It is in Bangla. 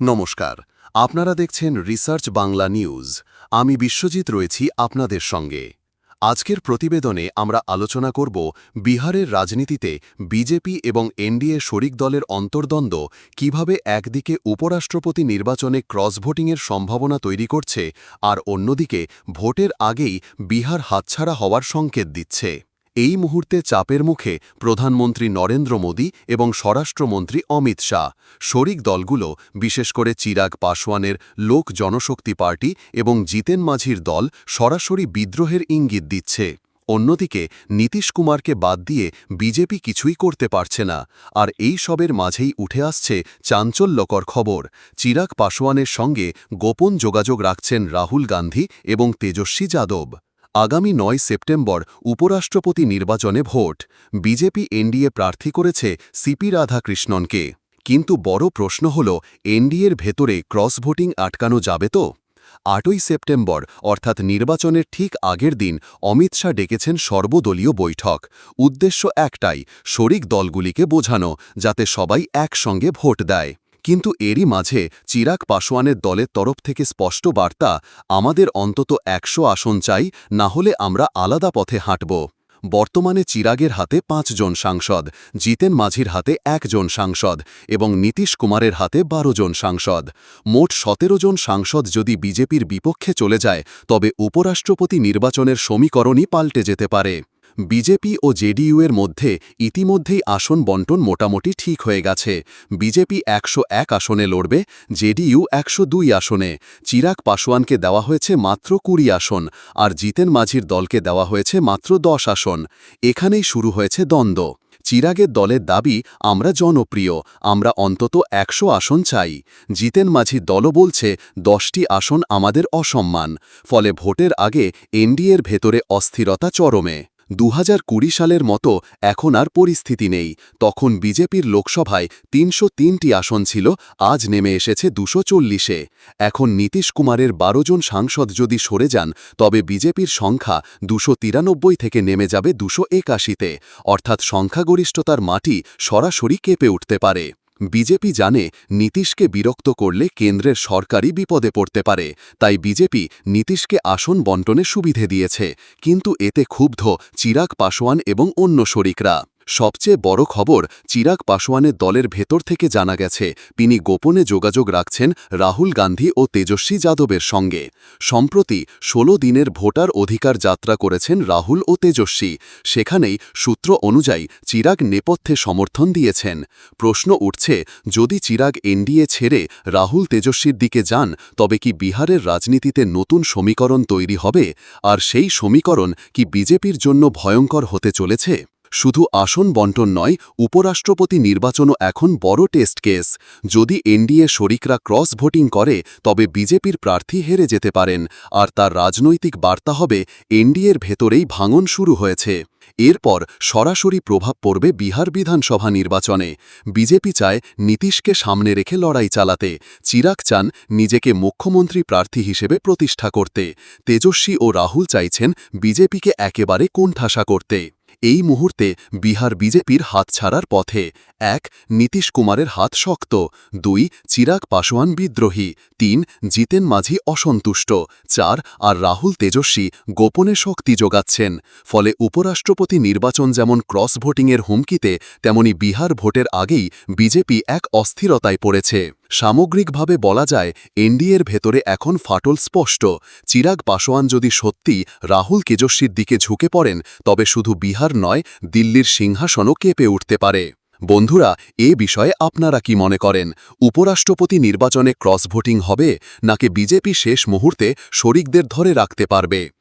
নমস্কার। আপনারা দেখছেন রিসার্চ বাংলা নিউজ। আমি বিশ্বজিৎ রয়েছি আপনাদের সঙ্গে। আজকের প্রতিবেদনে আমরা আলোচনা করব বিহারের রাজনীতিতে বিজেপি এবং এনডিএ শরিক দলের অন্তর্দ্বন্দ্ব কীভাবে একদিকে উপরাষ্ট্রপতি নির্বাচনে ক্রস ভোটিংয়ের সম্ভাবনা তৈরি করছে আর অন্যদিকে ভোটের আগেই বিহার হাতছাড়া হওয়ার সংকেত দিচ্ছে। এই মুহূর্তে চাপের মুখে প্রধানমন্ত্রী নরেন্দ্র মোদী এবং স্বরাষ্ট্রমন্ত্রী অমিত শাহ, শরিক দলগুলো, বিশেষ করে চিরাগ পাসওয়ানের লোক জনশক্তি পার্টি এবং জিতেন মাঝির দল সরাসরি বিদ্রোহের ইঙ্গিত দিচ্ছে। অন্যদিকে, নীতিশ কুমারকে বাদ দিয়ে বিজেপি কিছুই করতে পারছে না। আর এই সবের মাঝেই উঠে আসছে চাঞ্চল্যকর খবর। চিরাগ পাসওয়ানের সঙ্গে গোপন যোগাযোগ রাখছেন রাহুল গান্ধী এবং তেজস্বী যাদব। আগামী নয় সেপ্টেম্বর উপরাষ্ট্রপতি নির্বাচনে ভোট। বিজেপি এনডিএ প্রার্থী করেছে সিপি রাধাকৃষ্ণনকে। কিন্তু বড় প্রশ্ন হল, এনডিএর ভেতরে ক্রস ভোটিং আটকানো যাবে তো? আটই সেপ্টেম্বর, অর্থাৎ নির্বাচনের ঠিক আগের দিন, অমিত শাহ ডেকেছেন সর্বদলীয় বৈঠক। উদ্দেশ্য একটাই, শরিক দলগুলিকে বোঝানো, যাতে সবাই একসঙ্গে ভোট দেয়। কিন্তু এরই মাঝে চিরাগ পাসওয়ানের দলের তরফ থেকে স্পষ্ট বার্তা, আমাদের অন্তত একশো আসন চাই, না হলে আমরা আলাদা পথে হাঁটব। বর্তমানে চিরাগের হাতে পাঁচজন সাংসদ, জিতেন মাঝির হাতে একজন সাংসদ এবং নীতিশ কুমারের হাতে বারো জন সাংসদ। মোট সতেরো জন সাংসদ যদি বিজেপির বিপক্ষে চলে যায়, তবে উপরাষ্ট্রপতি নির্বাচনের সমীকরণই পাল্টে যেতে পারে। বিজেপি ও জেডিইউ এর মধ্যে ইতিমধ্যেই আসন বন্টন মোটামুটি ঠিক হয়ে গেছে। বিজেপি একশো এক আসনে লড়বে, জেডিইউ একশো দুই আসনে। চিরাগ পাশোয়ানকে দেওয়া হয়েছে মাত্র কুড়ি আসন, আর জিতেন মাঝির দলকে দেওয়া হয়েছে মাত্র দশ আসন। এখানেই শুরু হয়েছে দ্বন্দ্ব। চিরাগের দলের দাবি, আমরা জনপ্রিয়, আমরা অন্তত একশো আসন চাই। জিতেন মাঝির দলও বলছে, দশটি আসন আমাদের অসম্মান। ফলে ভোটের আগে এনডিএর ভেতরে অস্থিরতা চরমে। দু হাজার কুড়ি সালের মতো এখন আর পরিস্থিতি নেই। তখন বিজেপির লোকসভায় তিনশো তিনটি আসন ছিল, আজ নেমে এসেছে দুশো চল্লিশে। এখন নীতিশ কুমারের বারো জন সাংসদ যদি সরে যান, তবে বিজেপির সংখ্যা দুশো তিরানব্বই থেকে নেমে যাবে দুশো একাশিতে। অর্থাৎ সংখ্যাগরিষ্ঠতার মাটি সরাসরি কেঁপে উঠতে পারে। বিজেপি জানে নীতিশকে বিরক্ত করলে কেন্দ্রের সরকারই বিপদে পড়তে পারে, তাই বিজেপি নীতিশকে আসন বন্টনে সুবিধে দিয়েছে, কিন্তু এতে ক্ষুব্ধ চিরাগ পাশোয়ান এবং অন্য শরিকরা। সবচেয়ে বড় খবর, চিরাগ পাসওয়ানের দলের ভেতর থেকে জানা গেছে, তিনি গোপনে যোগাযোগ রাখছেন রাহুল গান্ধী ও তেজস্বী যাদবের সঙ্গে। সম্প্রতি ১৬ দিনের ভোটার অধিকার যাত্রা করেছেন রাহুল ও তেজস্বী। সেখানেই সূত্র অনুযায়ী চিরাগ নেপথ্যে সমর্থন দিয়েছেন। প্রশ্ন উঠছে, যদি চিরাগ এনডিএ ছেড়ে রাহুল তেজস্বীর দিকে যান, তবে কি বিহারের রাজনীতিতে নতুন সমীকরণ তৈরি হবে? আর সেই সমীকরণ কি বিজেপির জন্য ভয়ঙ্কর হতে চলেছে? শুধু আসন বন্টন নয়, উপরাষ্ট্রপতি নির্বাচনও এখন বড় টেস্ট কেস। যদি এনডিএ শরিকরা ক্রস ভোটিং করে, তবে বিজেপির প্রার্থী হেরে যেতে পারেন। আর তার রাজনৈতিক বার্তা হবে, এনডিএর ভেতরেই ভাঙন শুরু হয়েছে। এরপর সরাসরি প্রভাব পড়বে বিহার বিধানসভা নির্বাচনে। বিজেপি চায় নীতিশকে সামনে রেখে লড়াই চালাতে। চিরাগ চান নিজেকে মুখ্যমন্ত্রী প্রার্থী হিসেবে প্রতিষ্ঠা করতে। তেজস্বী ও রাহুল চাইছেন বিজেপিকে একেবারে কোণঠাসা করতে। এই মুহূর্তে বিহার বিজেপির হাত ছাড়ার পথে। এক, নীতিশ কুমারের হাত শক্ত। দুই, চিরাগ পাশোয়ান বিদ্রোহী। তিন, জিতেন মাঝি অসন্তুষ্ট। চার, আর রাহুল তেজস্বী গোপনে শক্তি যোগাচ্ছেন। ফলে উপরাষ্ট্রপতি নির্বাচন যেমন ক্রস ভোটিংয়ের হুমকিতে, তেমনি বিহার ভোটের আগেই বিজেপি এক অস্থিরতায় পড়েছে। সামগ্রিকভাবে বলা যায়, এনডিএর ভেতরে এখন ফাটল স্পষ্ট। চিরাগ পাসোয়ান যদি সত্যি রাহুল কেজস্বীর দিকে ঝুঁকে পড়েন, তবে শুধু বিহার নয়, দিল্লির সিংহাসনও কেঁপে উঠতে পারে। বন্ধুরা, এ বিষয়ে আপনারা কি মনে করেন? উপরাষ্ট্রপতি নির্বাচনে ক্রস ভোটিং হবে, নাকি বিজেপি শেষ মুহূর্তে শরিকদের ধরে রাখতে পারবে?